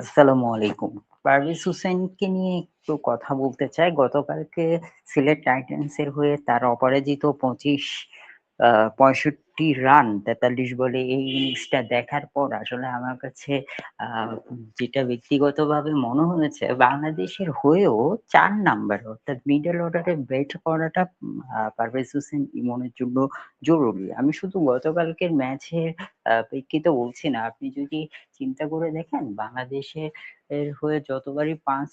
আসসালামু আলাইকুম। পারভেজ হোসেনকে নিয়ে একটু কথা বলতে চাই। গতকালকে সিলেট টাইটান্স এর হয়ে তার অপরাজিত ২৫ আ ৬৫ রান ৪৩ বলে এই ইনিংসটা দেখার পর আসলে আমার কাছে যেটা ব্যক্তিগতভাবে মনে হয়েছে বাংলাদেশের হয়েও চার নাম্বার অর্থাৎ মিডল অর্ডারে ব্যাট করাটা পারভেজ হোসেন ইমনের জন্য জরুরি। আমি শুধু গতকালকের ম্যাচের প্রেক্ষিতে বলছি না। আপনি যদি চিন্তা করে দেখেন বাংলাদেশের হয়ে যতবারই পাঁচ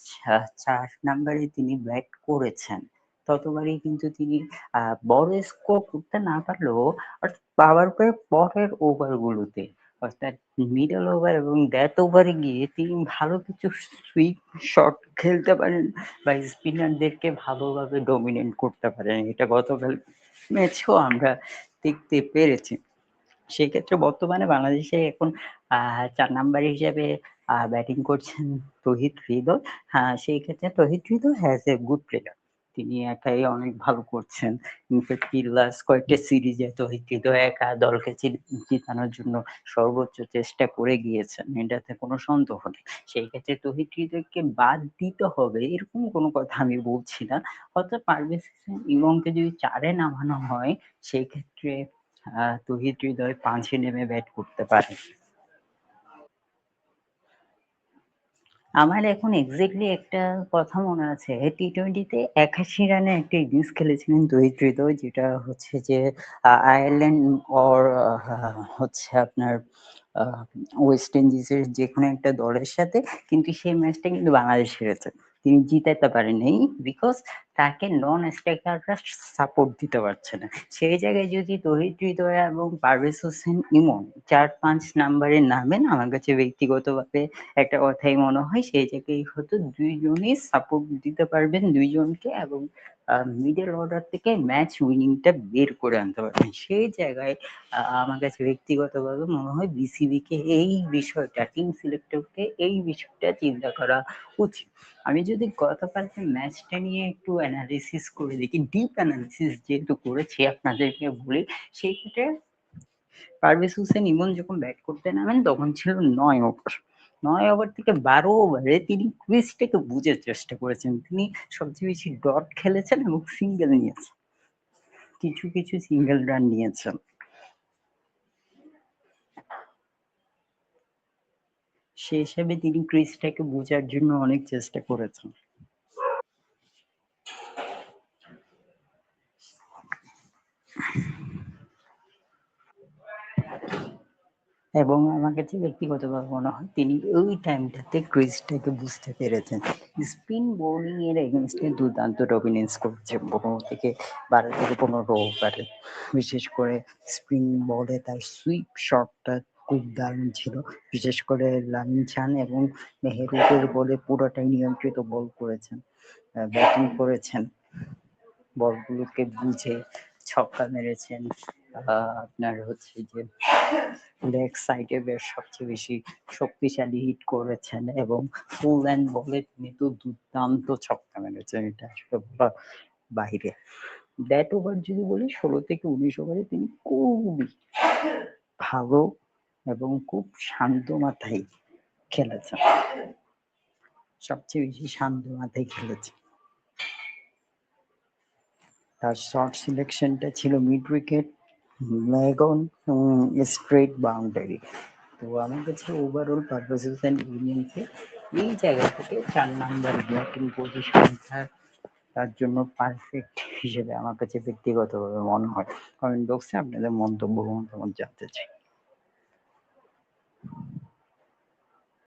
চার নাম্বারে তিনি ব্যাট করেছেন, ততবারই কিন্তু তিনি বড় স্কোর করতে না পারলেও পাওয়ার প্লে পরের ওভারগুলোতে অর্থাৎ মিডল ওভার এবং ডেথ ওভারে গিয়ে তিনি ভালো কিছু সুইপ শট খেলতে পারেন বা স্পিনারদেরকে ভালোভাবে ডমিনেট করতে পারেন। এটা গতকাল ম্যাচেও আমরা দেখতে পেরেছি। সেক্ষেত্রে বর্তমানে বাংলাদেশে এখন ৪ নাম্বার হিসেবে ব্যাটিং করছেন তৌহিদ হৃদয়। হ্যাঁ, সেই ক্ষেত্রে Towhid Hridoy has a good player. তিনি একাই অনেক ভালো করছেন। ইনফেক্ট এই লাস্ট কয়েকটা সিরিজে তৌহিদ হৃদয় একা দলকে জিতানোর জন্য সর্বোচ্চ চেষ্টা করে গিয়েছেন। এটাতে কোনো সন্দেহ নেই। সেই ক্ষেত্রে তৌহিদ হৃদয়কে বাদ দিতে হবে এরকম কোনো কথা আমি বলছি না। অর্থাৎ পারভেজ ইমনকে যদি চারে নামানো হয় সেক্ষেত্রে আ তৌহিদ হৃদয় পাঁচে নেমে ব্যাট করতে পারে। আমার এখন এক্স্যাক্টলি একটা কথা মনে আছে। টি টোয়েন্টিতে একাশি ৮১ রানে একটা ইনিংস খেলেছিলেন দরিদ্রিত যেটা হচ্ছে যে আয়ারল্যান্ড অর হচ্ছে আপনার ওয়েস্ট ইন্ডিজের যে কোনো একটা দলের সাথে, কিন্তু সেই ম্যাচটা কিন্তু বাংলাদেশ হেরেছে। তিনি জিতাইতে পারে নাই বিকজ তাকে নন স্ট্রাইকাররা সাপোর্ট দিতে পারছে না। সেই জায়গায় যদি তহিদ হৃদয় এবং পারভেজ হোসেন ইমন ৪-৫ নাম্বারে নামেন, আমার কাছে ব্যক্তিগতভাবে একটা কথাই মনে হয়, সেই জায়গায় হয়তো ২ জনই সাপোর্ট দিতে পারবেন দুইজনকে এবং মিডল অর্ডার থেকে ম্যাচ উইনিং টা বের করে আনতে পারবেন। সেই জায়গায় আমার কাছে ব্যক্তিগতভাবে মনে হয় বিসিবিকে এই বিষয়টা টিম সিলেক্টরকে এই বিষয়টা চিন্তা করা উচিত। আমি যদি গতকালকের ম্যাচটা নিয়ে একটু এনালাইসিস করে দেখি, ডিপ এনালাইসিস যেহেতু করেছি আপনাদেরকে বলি, সেই ক্ষেত্রে পারভেজ হোসেন ইমন যখন ব্যাট করতে নামেন তখন ছিল নয় ওভার। ৯ ওভার থেকে ১২ ওভারে তিনি ক্রিজটাকে বুঝার চেষ্টা করেছেন। তিনি সবচেয়ে বেশি ডট খেলেছেন এবং সিঙ্গেল নিয়েছেন। কিছু, কিছু সিঙ্গেল রান নিয়েছেন। সে হিসেবে তিনি ক্রিজটাকে বোঝার জন্য অনেক চেষ্টা করেছেন। এবং আমার কাছে ব্যক্তিগতভাবে মনে হয় তিনি ওই টাইমটাতে ক্রিজটাকে বুঝতে পেরেছেন। স্পিন বোলিং এর এগেইনস্ট এ দুর্দান্ত ডমিনেন্স করছে ১৫ থেকে ১২ থেকে ১৫ ওভারে। বিশেষ করে স্পিন বলে তার সুইপ শটটা খুব দারুণ ছিল। বিশেষ করে লামিন চান এবং মেহেরুটের বলে পুরোটাই নিয়ন্ত্রিত বল করেছেন। ব্যাটিং করেছেন। বলগুলোকে বুঝে ছক্কা মেরেছেন। আপনার হচ্ছে যে লেগ সাইডে বেশ সবচেয়ে বেশি শক্তিশালী হিট করেছেন এবং ফুল হ্যান্ড বলে তিনি তো দুর্দান্ত ছক্কা মেরেছেন। এটা আসলে বাহিরে। ডেথ ওভার যদি বলি ১৬ থেকে ১৯ ওভারে তিনি খুবই ভালো এবং খুব শান্ত মাথায় খেলেছেন। সবচেয়ে বেশি শান্ত মাথায় খেলেছেন। তার শর্ট সিলেকশনটা ছিল mid wicket, leg straight boundary. তো আমার কাছে ওভারঅল পারপাসেস অ্যান্ড ইউনিয়নকে এই জায়গা থেকে চার নাম্বার ব্লকিং পজিশনটা তার জন্য পারফেক্ট হিসেবে আমার কাছে ব্যক্তিগতভাবে মনে হয়। কমেন্ট বক্সে আপনাদের মন্তব্য মতামত জানতে চাই।